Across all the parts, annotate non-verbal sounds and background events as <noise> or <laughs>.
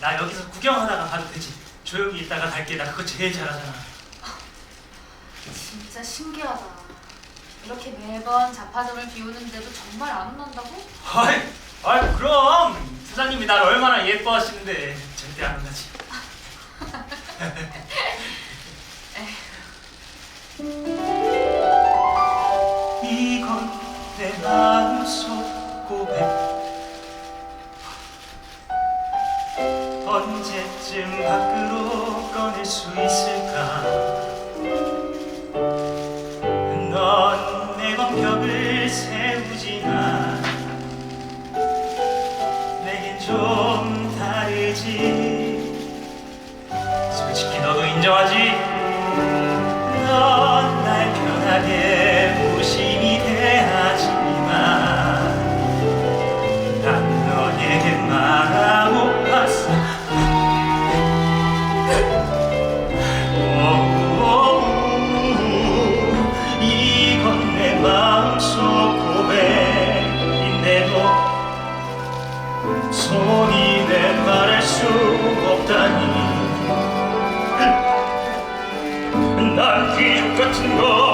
나 여기서 구경하다가 가도 되지. 조용히 있다가 갈게. 나 그거 제일 잘하잖아. 진짜 신기하다. 이렇게 매번 자파점을 비우는데도 정말 안 혼난다고? 아이, 아이 그럼 사장님이 날 얼마나 예뻐하시는데 절대 안 혼나지. <laughs> 이건 내 마음속 고백 언제쯤 밖으로 꺼낼 수 있을까 손이 내 말할 수 없다니. 난 기적 같은 거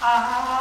Ah.